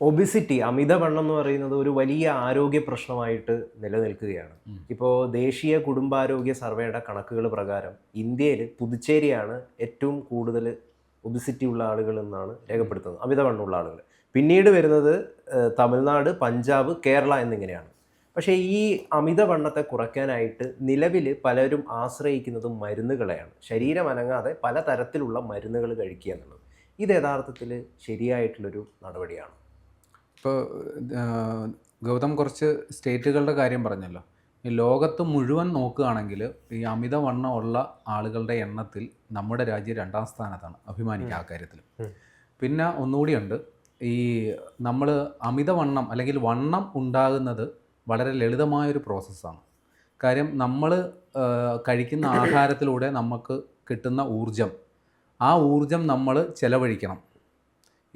Obesity അമിതവണ്ണം എന്ന് പറയുന്നത് ഒരു വലിയ ആരോഗ്യ പ്രശ്നമായിട്ട് നിലനിൽക്കുകയാണ്. ഇപ്പോൾ ദേശീയ കുടുംബാരോഗ്യ സർവേയുടെ കണക്കുകൾ പ്രകാരം ഇന്ത്യയിൽ പുതുച്ചേരിയാണ് ഏറ്റവും കൂടുതൽ ഒബിസിറ്റി ഉള്ള ആളുകൾ എന്നാണ് രേഖപ്പെടുത്തുന്നത്. അമിതവണ്ണമുള്ള ആളുകൾ. പിന്നീട് വരുന്നത് തമിഴ്നാട് പഞ്ചാബ് കേരള എന്നിങ്ങനെയാണ്. പക്ഷേ ഈ അമിതവണ്ണത്തെ കുറയ്ക്കാനായിട്ട് നിലവിൽ പലരും ആശ്രയിക്കുന്നതും മരുന്നുകളെയാണ്. ശരീരം അനങ്ങാതെ പല തരത്തിലുള്ള മരുന്നുകൾ കഴിക്കുക എന്നുള്ളത്. ഇത് യഥാർത്ഥത്തിൽ ശരിയായിട്ടുള്ളൊരു നടപടിയാണ്? ഇപ്പോൾ ഗൗതം കുറച്ച് സ്റ്റേറ്റുകളുടെ കാര്യം പറഞ്ഞല്ലോ. ഈ ലോകത്ത് മുഴുവൻ നോക്കുകയാണെങ്കിൽ ഈ അമിതവണ്ണം ഉള്ള ആളുകളുടെ എണ്ണത്തിൽ നമ്മുടെ രാജ്യം രണ്ടാം സ്ഥാനത്താണ് അഭിമാനിക്കുക ആ കാര്യത്തിൽ പിന്നെ ഒന്നുകൂടിയുണ്ട് ഈ നമ്മൾ അമിതവണ്ണം അല്ലെങ്കിൽ വണ്ണം ഉണ്ടാകുന്നത് വളരെ ലളിതമായൊരു പ്രോസസ്സാണ്. കാര്യം നമ്മൾ കഴിക്കുന്ന ആഹാരത്തിലൂടെ നമുക്ക് കിട്ടുന്ന ഊർജം ആ ഊർജം നമ്മൾ ചെലവഴിക്കണം.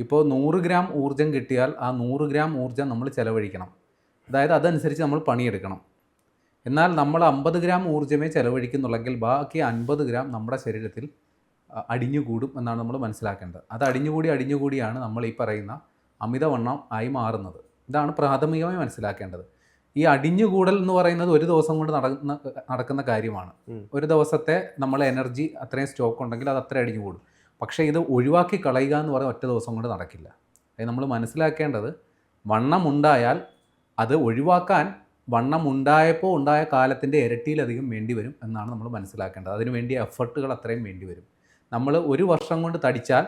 ഇപ്പോൾ നൂറ് ഗ്രാം ഊർജം കിട്ടിയാൽ ആ നൂറ് ഗ്രാം ഊർജം നമ്മൾ ചിലവഴിക്കണം. അതായത് അതനുസരിച്ച് നമ്മൾ പണിയെടുക്കണം. എന്നാൽ നമ്മൾ അമ്പത് ഗ്രാം ഊർജമേ ചിലവഴിക്കുന്നുള്ളെങ്കിൽ ബാക്കി അൻപത് ഗ്രാം നമ്മുടെ ശരീരത്തിൽ അടിഞ്ഞുകൂടും എന്നാണ് നമ്മൾ മനസ്സിലാക്കേണ്ടത്. അത് അടിഞ്ഞുകൂടി അടിഞ്ഞുകൂടിയാണ് നമ്മൾ ഈ പറയുന്ന അമിതവണ്ണം ആയി മാറുന്നത്. ഇതാണ് പ്രാഥമികമായി മനസ്സിലാക്കേണ്ടത്. ഈ അടിഞ്ഞുകൂടൽ എന്ന് പറയുന്നത് ഒരു ദിവസം കൊണ്ട് നടക്കുന്ന നടക്കുന്ന കാര്യമാണ്. ഒരു ദിവസത്തെ നമ്മളെ എനർജി അത്രയും സ്റ്റോക്ക് ഉണ്ടെങ്കിൽ അത് അത്ര അടിഞ്ഞുകൂടും. പക്ഷേ ഇത് ഒഴിവാക്കി കളയുക എന്ന് പറയുന്നത് ഒറ്റ ദിവസം കൊണ്ട് നടക്കില്ല. അത് നമ്മൾ മനസ്സിലാക്കേണ്ടത് വണ്ണം ഉണ്ടായാൽ അത് ഒഴിവാക്കാൻ വണ്ണം ഉണ്ടായപ്പോൾ ഉണ്ടായ കാലത്തിന്റെ ഇരട്ടിയിലധികം വേണ്ടി വരും എന്നാണ് നമ്മൾ മനസ്സിലാക്കേണ്ടത്. അതിനു വേണ്ടി എഫർട്ടുകൾ അത്രയും വേണ്ടി വരും. നമ്മൾ ഒരു വർഷം കൊണ്ട് തടിച്ചാൽ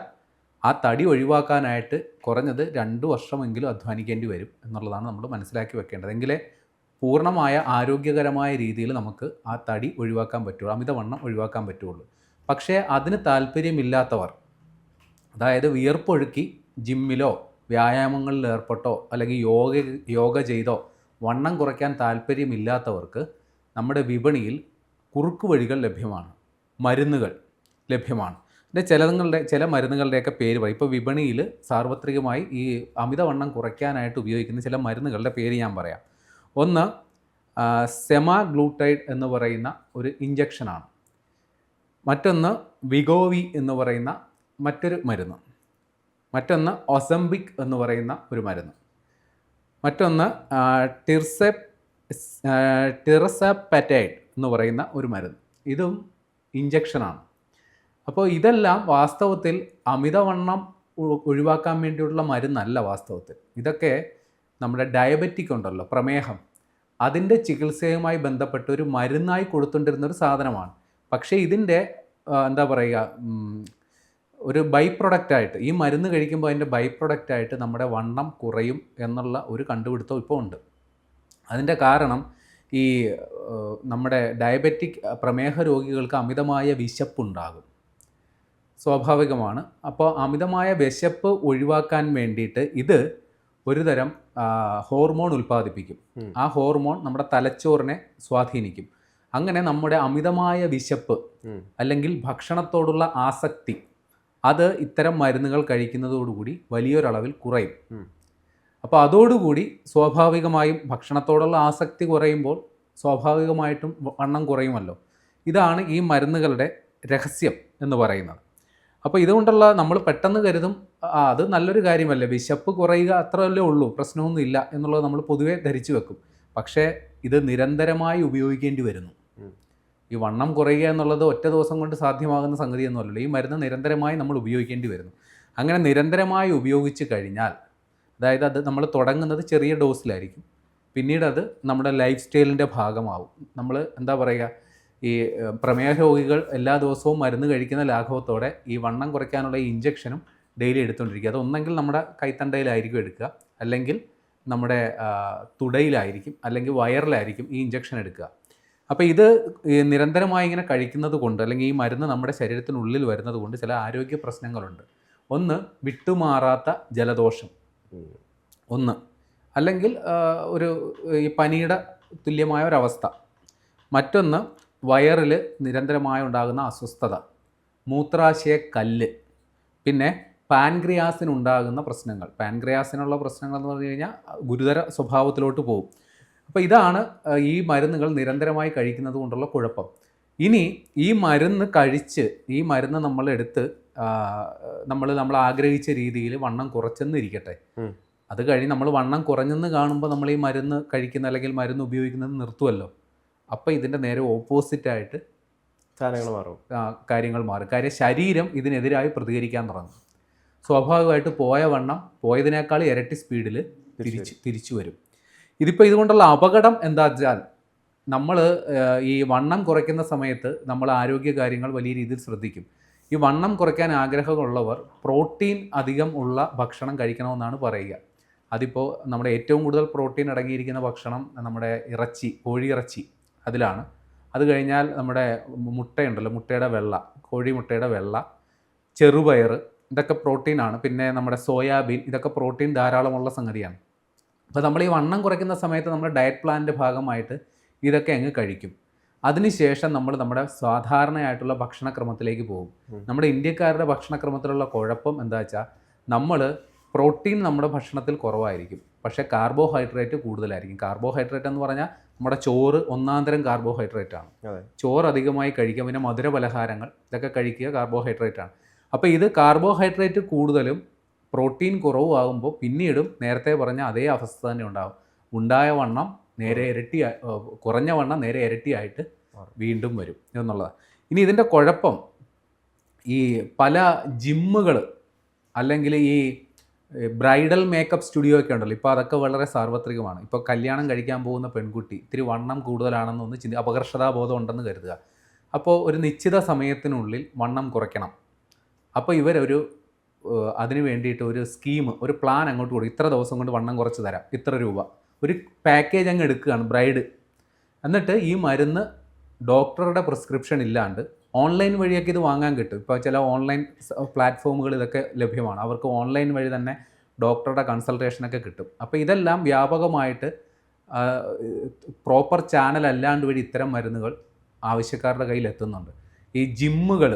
ആ തടി ഒഴിവാക്കാനായിട്ട് കുറഞ്ഞത് രണ്ട് വർഷമെങ്കിലും അധ്വാനിക്കേണ്ടി വരും എന്നുള്ളതാണ് നമ്മൾ മനസ്സിലാക്കി വെക്കേണ്ടത്. എങ്കിലേ പൂർണമായ ആരോഗ്യകരമായ രീതിയിൽ നമുക്ക് ആ തടി ഒഴിവാക്കാൻ പറ്റുള്ളൂ. അമിതവണ്ണം ഒഴിവാക്കാൻ പറ്റുള്ളൂ. പക്ഷേ അതിന് താല്പര്യമില്ലാത്തവർ അതായത് വിയർപ്പൊഴുക്കി ജിമ്മിലോ വ്യായാമങ്ങളിൽ ഏർപ്പെട്ടോ അല്ലെങ്കിൽ യോഗ യോഗ ചെയ്തോ വണ്ണം കുറയ്ക്കാൻ താല്പര്യമില്ലാത്തവർക്ക് നമ്മുടെ വിപണിയിൽ കുറുക്ക് വഴികൾ ലഭ്യമാണ് മരുന്നുകൾ ലഭ്യമാണ്. പിന്നെ ചിലങ്ങളുടെ ചില മരുന്നുകളുടെയൊക്കെ പേര് പറയും. ഇപ്പോൾ വിപണിയിൽ സാർവത്രികമായി ഈ അമിതവണ്ണം കുറയ്ക്കാനായിട്ട് ഉപയോഗിക്കുന്ന ചില മരുന്നുകളുടെ പേര് ഞാൻ പറയാം. ഒന്ന് സെമാ ഗ്ലൂട്ടൈഡ് എന്ന് പറയുന്ന ഒരു ഇഞ്ചക്ഷനാണ് മറ്റൊന്ന് വിഗോവി എന്ന് പറയുന്ന മറ്റൊരു മരുന്ന്. മറ്റൊന്ന് ഒസംബിക് എന്ന് പറയുന്ന ഒരു മരുന്ന്. മറ്റൊന്ന് ടിർസെപ് ടിറസെപ്പറ്റൈഡ് എന്ന് പറയുന്ന ഒരു മരുന്ന്. ഇതും ഇഞ്ചക്ഷനാണ് അപ്പോൾ ഇതെല്ലാം വാസ്തവത്തിൽ അമിതവണ്ണം ഒഴിവാക്കാൻ വേണ്ടിയുള്ള മരുന്നല്ല വാസ്തവത്തിൽ. ഇതൊക്കെ നമ്മുടെ ഡയബറ്റിക് ഉണ്ടല്ലോ പ്രമേഹം. അതിന്റെ ചികിത്സയുമായി ബന്ധപ്പെട്ട് ഒരു മരുന്നായി കൊടുത്തുകൊണ്ടിരുന്ന ഒരു സാധനമാണ്. പക്ഷേ ഇതിന്റെ എന്താ പറയുക ഒരു ബൈ പ്രൊഡക്റ്റായിട്ട് ഈ മരുന്ന് കഴിക്കുമ്പോൾ അതിന്റെ ബൈ പ്രൊഡക്റ്റായിട്ട് നമ്മുടെ വണ്ണം കുറയും എന്നുള്ള ഒരു കണ്ടുപിടുത്തം ഇപ്പോൾ ഉണ്ട്. അതിന്റെ കാരണം ഈ നമ്മുടെ ഡയബറ്റിക് പ്രമേഹ രോഗികൾക്ക് അമിതമായ വിശപ്പുണ്ടാകും. സ്വാഭാവികമാണ്. അപ്പോൾ അമിതമായ വിശപ്പ് ഒഴിവാക്കാൻ വേണ്ടിയിട്ട് ഇത് ഒരുതരം ഹോർമോൺ ഉൽപ്പാദിപ്പിക്കും. ആ ഹോർമോൺ നമ്മുടെ തലച്ചോറിനെ സ്വാധീനിക്കും. അങ്ങനെ നമ്മുടെ അമിതമായ വിശപ്പ് അല്ലെങ്കിൽ ഭക്ഷണത്തോടുള്ള ആസക്തി അത് ഇത്തരം മരുന്നുകൾ കഴിക്കുന്നതോടുകൂടി വലിയൊരളവിൽ കുറയും. അപ്പോൾ അതോടുകൂടി സ്വാഭാവികമായും ഭക്ഷണത്തോടുള്ള ആസക്തി കുറയുമ്പോൾ സ്വാഭാവികമായിട്ടും വണ്ണം കുറയുമല്ലോ. ഇതാണ് ഈ മരുന്നുകളുടെ രഹസ്യം എന്ന് പറയുന്നത്. അപ്പോൾ ഇതുകൊണ്ടുള്ള നമ്മൾ പെട്ടെന്ന് കരുതും അത് നല്ലൊരു കാര്യമല്ലേ? വിശപ്പ് കുറയുക അത്രയല്ലേ ഉള്ളൂ പ്രശ്നമൊന്നുമില്ല എന്നുള്ളത് നമ്മൾ പൊതുവേ ധരിച്ചു വെക്കും. പക്ഷേ ഇത് നിരന്തരമായി ഉപയോഗിക്കേണ്ടി വരുന്നു. ഈ വണ്ണം കുറയുക എന്നുള്ളത് ഒറ്റ ദിവസം കൊണ്ട് സാധ്യമാകുന്ന സംഗതി സംഗതിയൊന്നുമല്ലല്ലോ. ഈ മരുന്ന് നിരന്തരമായി നമ്മൾ ഉപയോഗിക്കേണ്ടി വരുന്നു. അങ്ങനെ നിരന്തരമായി ഉപയോഗിച്ച് കഴിഞ്ഞാൽ അതായത് അത് നമ്മൾ തുടങ്ങുന്നത് ചെറിയ ഡോസിലായിരിക്കും. പിന്നീട് അത് നമ്മുടെ ലൈഫ് സ്റ്റൈലിന്റെ ഭാഗമാവും. നമ്മൾ എന്താ പറയുക? ഈ പ്രമേഹ രോഗികൾ എല്ലാ ദിവസവും മരുന്ന് കഴിക്കുന്ന ലാഘവത്തോടെ ഈ വണ്ണം കുറയ്ക്കാനുള്ള ഈ ഇഞ്ചക്ഷനും ഡെയിലി എടുത്തുകൊണ്ടിരിക്കുക. അത് ഒന്നെങ്കിൽ നമ്മുടെ കൈത്തണ്ടയിലായിരിക്കും എടുക്കുക. അല്ലെങ്കിൽ നമ്മുടെ തുടയിലായിരിക്കും. അല്ലെങ്കിൽ വയറിലായിരിക്കും ഈ ഇഞ്ചക്ഷൻ എടുക്കുക. അപ്പോൾ ഇത് നിരന്തരമായി ഇങ്ങനെ കഴിക്കുന്നത് കൊണ്ട് അല്ലെങ്കിൽ ഈ മരുന്ന് നമ്മുടെ ശരീരത്തിനുള്ളിൽ വരുന്നത് കൊണ്ട് ചില ആരോഗ്യ പ്രശ്നങ്ങളുണ്ട്. ഒന്ന് വിട്ടുമാറാത്ത ജലദോഷം. ഒന്ന് അല്ലെങ്കിൽ ഒരു ഈ പനിയുടെ തുല്യമായ ഒരവസ്ഥ. മറ്റൊന്ന് വയറിൽ നിരന്തരമായി ഉണ്ടാകുന്ന അസ്വസ്ഥത. മൂത്രാശയ കല്ല്. പിന്നെ പാൻക്രിയാസിനുണ്ടാകുന്ന പ്രശ്നങ്ങൾ. പാൻക്രിയാസിനുള്ള പ്രശ്നങ്ങൾ എന്ന് പറഞ്ഞു കഴിഞ്ഞാൽ ഗുരുതര സ്വഭാവത്തിലോട്ട് പോകും. അപ്പോൾ ഇതാണ് ഈ മരുന്നുകൾ നിരന്തരമായി കഴിക്കുന്നത് കൊണ്ടുള്ള കുഴപ്പം. ഇനി ഈ മരുന്ന് കഴിച്ച് ഈ മരുന്ന് നമ്മൾ എടുത്ത് നമ്മൾ നമ്മൾ ആഗ്രഹിച്ച രീതിയിൽ വണ്ണം കുറച്ചെന്ന് ഇരിക്കട്ടെ. അത് കഴിഞ്ഞ് നമ്മൾ വണ്ണം കുറഞ്ഞെന്ന് കാണുമ്പോൾ നമ്മൾ ഈ മരുന്ന് കഴിക്കുന്ന അല്ലെങ്കിൽ മരുന്ന് ഉപയോഗിക്കുന്നത് നിർത്തുമല്ലോ അപ്പോൾ ഇതിന്റെ നേരെ ഓപ്പോസിറ്റായിട്ട് സാധനങ്ങൾ മാറും. കാര്യങ്ങൾ മാറും. കാര്യം ശരീരം ഇതിനെതിരായി പ്രതികരിക്കാൻ തുടങ്ങും. സ്വാഭാവികമായിട്ട് പോയ വണ്ണം പോയതിനേക്കാൾ ഇരട്ടി സ്പീഡിൽ തിരിച്ച് തിരിച്ചു വരും. ഇതിപ്പോൾ ഇതുകൊണ്ടുള്ള അപകടം എന്താ വെച്ചാൽ നമ്മൾ ഈ വണ്ണം കുറയ്ക്കുന്ന സമയത്ത് നമ്മൾ ആരോഗ്യ കാര്യങ്ങൾ വലിയ രീതിയിൽ ശ്രദ്ധിക്കും. ഈ വണ്ണം കുറയ്ക്കാൻ ആഗ്രഹമുള്ളവർ പ്രോട്ടീൻ അധികം ഉള്ള ഭക്ഷണം കഴിക്കണമെന്നാണ് പറയുക. അതിപ്പോൾ നമ്മുടെ ഏറ്റവും കൂടുതൽ പ്രോട്ടീൻ അടങ്ങിയിരിക്കുന്ന ഭക്ഷണം നമ്മുടെ ഇറച്ചി കോഴിയിറച്ചി അതിലാണ്. അത് കഴിഞ്ഞാൽ നമ്മുടെ മുട്ടയുണ്ടല്ലോ മുട്ടയുടെ വെള്ള കോഴി മുട്ടയുടെ വെള്ള ചെറുപയർ ഇതൊക്കെ പ്രോട്ടീനാണ്. പിന്നെ നമ്മുടെ സോയാബീൻ ഇതൊക്കെ പ്രോട്ടീൻ ധാരാളമുള്ള സംഗതിയാണ്. അപ്പോൾ നമ്മൾ ഈ വണ്ണം കുറയ്ക്കുന്ന സമയത്ത് നമ്മൾ ഡയറ്റ് പ്ലാനിന്റെ ഭാഗമായിട്ട് ഇതൊക്കെ അങ്ങ് കഴിക്കും. അതിനുശേഷം നമ്മൾ നമ്മുടെ സാധാരണയായിട്ടുള്ള ഭക്ഷണക്രമത്തിലേക്ക് പോകും. നമ്മുടെ ഇന്ത്യക്കാരുടെ ഭക്ഷണക്രമത്തിലുള്ള കുഴപ്പം എന്താ വെച്ചാൽ നമ്മൾ പ്രോട്ടീൻ നമ്മുടെ ഭക്ഷണത്തിൽ കുറവായിരിക്കും. പക്ഷേ കാർബോഹൈഡ്രേറ്റ് കൂടുതലായിരിക്കും. കാർബോഹൈഡ്രേറ്റ് എന്ന് പറഞ്ഞാൽ നമ്മുടെ ചോറ് ഒന്നാം തരം കാർബോഹൈഡ്രേറ്റ് ആണ്. ചോറ് അധികമായി കഴിക്കുക പിന്നെ മധുര പലഹാരങ്ങൾ ഇതൊക്കെ കഴിക്കുക കാർബോഹൈഡ്രേറ്റ് ആണ്. അപ്പോൾ ഇത് കാർബോഹൈഡ്രേറ്റ് കൂടുതലും പ്രോട്ടീൻ കുറവാകുമ്പോൾ പിന്നീടും നേരത്തെ പറഞ്ഞ അതേ അവസ്ഥ തന്നെ ഉണ്ടാകും. ഉണ്ടായ വണ്ണം നേരെ ഇരട്ടി കുറഞ്ഞ വണ്ണം നേരെ ഇരട്ടിയായിട്ട് വീണ്ടും വരും എന്നുള്ളതാണ്. ഇനി ഇതിന്റെ കുഴപ്പം ഈ പല ജിമ്മുകൾ അല്ലെങ്കിൽ ഈ ബ്രൈഡൽ മേക്കപ്പ് സ്റ്റുഡിയോ ഒക്കെ ഉണ്ടല്ലോ. ഇപ്പോൾ അതൊക്കെ വളരെ സാർവത്രികമാണ്. ഇപ്പോൾ കല്യാണം കഴിക്കാൻ പോകുന്ന പെൺകുട്ടി ഇത്തിരി വണ്ണം കൂടുതലാണെന്നൊന്ന് ചിന്തി അപകർഷതാബോധം ഉണ്ടെന്ന് കരുതുക. അപ്പോൾ ഒരു നിശ്ചിത സമയത്തിനുള്ളിൽ വണ്ണം കുറയ്ക്കണം. അപ്പോൾ ഇവരൊരു അതിന് വേണ്ടിയിട്ട് ഒരു സ്കീം ഒരു പ്ലാൻ അങ്ങോട്ട് കൊടുക്കും. ഇത്ര ദിവസം കൊണ്ട് വണ്ണം കുറച്ച് തരാം. ഇത്ര രൂപ. ഒരു പാക്കേജ് അങ്ങ് എടുക്കുകയാണ് ബ്രൈഡ് എന്നിട്ട് ഈ മരുന്ന് ഡോക്ടറുടെ പ്രിസ്ക്രിപ്ഷൻ ഇല്ലാണ്ട് ഓൺലൈൻ വഴിയൊക്കെ ഇത് വാങ്ങാൻ കിട്ടും. ഇപ്പോൾ ചില ഓൺലൈൻ പ്ലാറ്റ്ഫോമുകൾ ഇതൊക്കെ ലഭ്യമാണ്. അവർക്ക് ഓൺലൈൻ വഴി തന്നെ ഡോക്ടറുടെ കൺസൾട്ടേഷനൊക്കെ കിട്ടും. അപ്പോൾ ഇതെല്ലാം വ്യാപകമായിട്ട് പ്രോപ്പർ ചാനൽ അല്ലാണ്ട് വഴി ഇത്തരം മരുന്നുകൾ ആവശ്യക്കാരുടെ കയ്യിൽ എത്തുന്നുണ്ട്. ഈ ജിമ്മുകൾ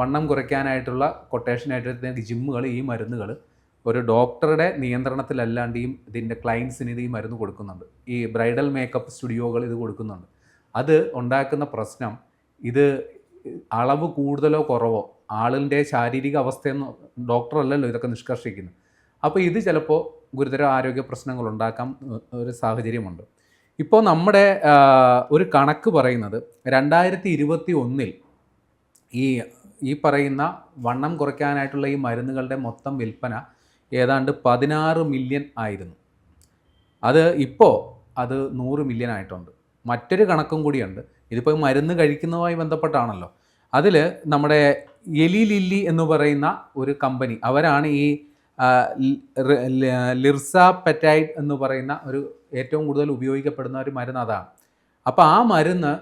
വണ്ണം കുറയ്ക്കാനായിട്ടുള്ള കൊട്ടേഷനായിട്ട് ജിമ്മുകൾ ഈ മരുന്നുകൾ ഒരു ഡോക്ടറുടെ നിയന്ത്രണത്തിലല്ലാണ്ട് ഈ ഇതിന്റെ ക്ലയൻസിന് ഇത് ഈ മരുന്ന് കൊടുക്കുന്നുണ്ട്. ഈ ബ്രൈഡൽ മേക്കപ്പ് സ്റ്റുഡിയോകൾ ഇത് കൊടുക്കുന്നുണ്ട്. അത് ഉണ്ടാക്കുന്ന പ്രശ്നം ഇത് അളവ് കൂടുതലോ കുറവോ ആളിന്റെ ശാരീരിക അവസ്ഥയെന്ന് ഡോക്ടറല്ലല്ലോ ഇതൊക്കെ നിഷ്കർഷിക്കുന്നു അപ്പോൾ ഇത് ചിലപ്പോൾ ഗുരുതര ആരോഗ്യ പ്രശ്നങ്ങൾ ഉണ്ടാക്കാൻ ഒരു സാഹചര്യമുണ്ട്. ഇപ്പോൾ നമ്മുടെ ഒരു കണക്ക് പറയുന്നത് രണ്ടായിരത്തി ഇരുപത്തി ഒന്നിൽ ഈ ഈ പറയുന്ന വണ്ണം കുറയ്ക്കാനായിട്ടുള്ള ഈ മരുന്നുകളുടെ മൊത്തം വിൽപ്പന ഏതാണ്ട് പതിനാറ് മില്യൺ ആയിരുന്നു. അത് ഇപ്പോൾ അത് നൂറ് മില്യൺ ആയിട്ടുണ്ട്. മറ്റൊരു കണക്കും കൂടിയുണ്ട്. ഇതിപ്പോൾ മരുന്ന് കഴിക്കുന്നതുമായി ബന്ധപ്പെട്ടാണല്ലോ. അതിൽ നമ്മുടെ എലി ലില്ലി എന്ന് പറയുന്ന ഒരു കമ്പനി അവരാണ് ഈ ലിർസ പെറ്റൈഡ് എന്ന് പറയുന്ന ഒരു ഏറ്റവും കൂടുതൽ ഉപയോഗിക്കപ്പെടുന്ന ഒരു മരുന്ന് അതാണ്. അപ്പോൾ ആ മരുന്ന്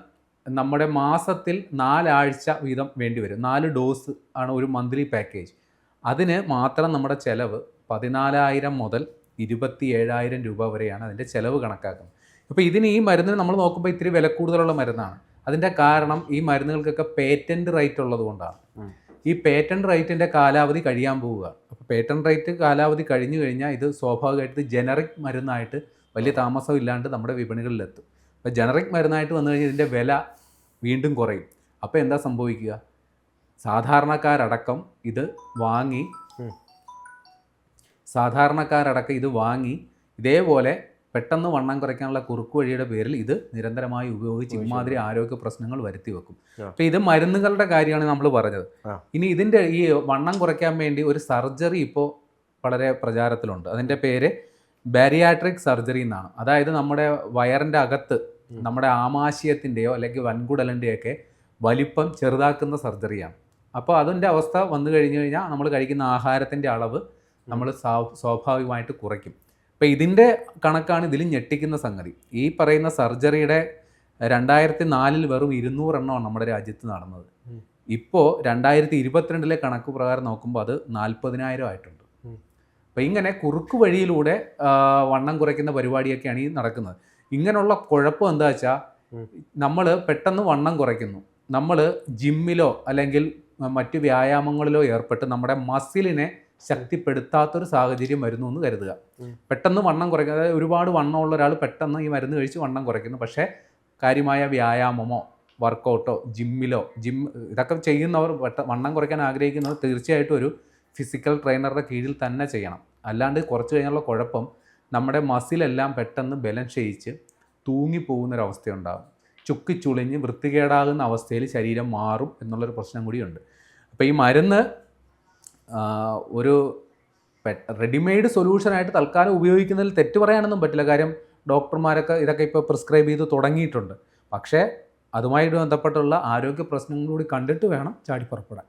നമ്മുടെ മാസത്തിൽ നാലാഴ്ച വീതം വേണ്ടി വരും. നാല് ഡോസ് ആണ് ഒരു മന്ത്ലി പാക്കേജ് അതിന് മാത്രം നമ്മുടെ ചിലവ് പതിനാലായിരം മുതൽ ഇരുപത്തി ഏഴായിരം രൂപ വരെയാണ് അതിന്റെ ചിലവ് കണക്കാക്കുന്നത്. അപ്പോൾ ഇതിന് ഈ മരുന്നിന് നമ്മൾ നോക്കുമ്പോൾ ഇത്തിരി വില കൂടുതലുള്ള മരുന്നാണ്. അതിന്റെ കാരണം ഈ മരുന്നുകൾക്കൊക്കെ പേറ്റന്റ് റൈറ്റ് ഉള്ളത് കൊണ്ടാണ്. ഈ പേറ്റന്റ് റൈറ്റിന്റെ കാലാവധി കഴിയാൻ പോവുക. അപ്പോൾ പേറ്റന്റ് റൈറ്റ് കാലാവധി കഴിഞ്ഞു കഴിഞ്ഞാൽ ഇത് സ്വാഭാവികമായിട്ട് ജനറിക് മരുന്നായിട്ട് വലിയ താമസം ഇല്ലാണ്ട് നമ്മുടെ വിപണികളിലെത്തും. അപ്പോൾ ജനറിക് മരുന്നായിട്ട് വന്നു കഴിഞ്ഞാൽ ഇതിന്റെ വില വീണ്ടും കുറയും. അപ്പോൾ എന്താ സംഭവിക്കുക? സാധാരണക്കാരടക്കം ഇത് വാങ്ങി സാധാരണക്കാരടക്കം ഇത് വാങ്ങി ഇതേപോലെ പെട്ടെന്ന് വണ്ണം കുറയ്ക്കാനുള്ള കുറുക്ക് വഴിയുടെ പേരിൽ ഇത് നിരന്തരമായി ഉപയോഗിച്ച് ഇമാതിരി ആരോഗ്യ പ്രശ്നങ്ങൾ വരുത്തി വെക്കും. അപ്പം ഇത് മരുന്നുകളുടെ കാര്യമാണ് നമ്മൾ പറഞ്ഞത്. ഇനി ഇതിന്റെ ഈ വണ്ണം കുറയ്ക്കാൻ വേണ്ടി ഒരു സർജറി ഇപ്പോൾ വളരെ പ്രചാരത്തിലുണ്ട്. അതിന്റെ പേര് ബാരിയാട്രിക് സർജറി എന്നാണ്. അതായത് നമ്മുടെ വയറിന്റെ അകത്ത്. നമ്മുടെ ആമാശയത്തിന്റെയോ അല്ലെങ്കിൽ വൻകുടലിന്റെയൊക്കെ വലിപ്പം ചെറുതാക്കുന്ന സർജറിയാണ്. അപ്പോൾ അതിന്റെ അവസ്ഥ വന്നു കഴിഞ്ഞു കഴിഞ്ഞാൽ നമ്മൾ കഴിക്കുന്ന ആഹാരത്തിന്റെ അളവ് നമ്മൾ സ്വാഭാവികമായിട്ട് കുറയ്ക്കും. അപ്പോൾ ഇതിന്റെ കണക്കാണ് ഇതിൽ ഞെട്ടിക്കുന്ന സംഗതി. ഈ പറയുന്ന സർജറിയുടെ രണ്ടായിരത്തി നാലിൽ വെറും ഇരുന്നൂറെണ്ണമാണ് നമ്മുടെ രാജ്യത്ത് നടന്നത്. ഇപ്പോൾ രണ്ടായിരത്തി ഇരുപത്തിരണ്ടിലെ കണക്ക് പ്രകാരം നോക്കുമ്പോൾ അത് നാൽപ്പതിനായിരം ആയിട്ടുണ്ട്. അപ്പോൾ ഇങ്ങനെ കുറുക്ക് വഴിയിലൂടെ വണ്ണം കുറയ്ക്കുന്ന പരിപാടിയൊക്കെയാണ് ഈ നടക്കുന്നത്. ഇങ്ങനെയുള്ള കുഴപ്പം എന്താ വെച്ചാൽ നമ്മൾ പെട്ടെന്ന് വണ്ണം കുറയ്ക്കുന്നു. നമ്മൾ ജിമ്മിലോ അല്ലെങ്കിൽ മറ്റു വ്യായാമങ്ങളിലോ ഏർപ്പെട്ട് നമ്മുടെ മസിലിനെ ശക്തിപ്പെടുത്താത്തൊരു സാഹചര്യം വരുന്നു എന്ന് കരുതുക. പെട്ടെന്ന് വണ്ണം കുറയ്ക്കുക അതായത് ഒരുപാട് വണ്ണമുള്ള ഒരാൾ പെട്ടെന്ന് ഈ മരുന്ന് കഴിച്ച് വണ്ണം കുറയ്ക്കുന്നു. പക്ഷേ കാര്യമായ വ്യായാമമോ വർക്കൗട്ടോ ജിമ്മിലോ ജിം ഇതൊക്കെ ചെയ്യുന്നവർ വണ്ണം കുറയ്ക്കാൻ ആഗ്രഹിക്കുന്നവർ തീർച്ചയായിട്ടും ഒരു ഫിസിക്കൽ ട്രെയിനറുടെ കീഴിൽ തന്നെ ചെയ്യണം. അല്ലാണ്ട് കുറച്ച് കഴിഞ്ഞുള്ള കുഴപ്പം നമ്മുടെ മസിലെല്ലാം പെട്ടെന്ന് ബലം ക്ഷയിച്ച് തൂങ്ങിപ്പോകുന്നൊരവസ്ഥയുണ്ടാകും. ചുക്കിച്ചുളിഞ്ഞ് വൃത്തികേടാകുന്ന അവസ്ഥയിൽ ശരീരം മാറും എന്നുള്ളൊരു പ്രശ്നം കൂടിയുണ്ട്. അപ്പോൾ ഈ മരുന്ന് ഒരു റെഡിമെയ്ഡ് സൊല്യൂഷനായിട്ട് തൽക്കാലം ഉപയോഗിക്കുന്നതിൽ തെറ്റ് പറയാനൊന്നും പറ്റില്ല. കാര്യം ഡോക്ടർമാരൊക്കെ ഇതൊക്കെ ഇപ്പോൾ പ്രിസ്ക്രൈബ് ചെയ്ത് തുടങ്ങിയിട്ടുണ്ട്. പക്ഷേ അതുമായിട്ട് ബന്ധപ്പെട്ടുള്ള ആരോഗ്യ പ്രശ്നങ്ങൾ കൂടി കണ്ടിട്ട് വേണം ചാടി പുറപ്പെടാൻ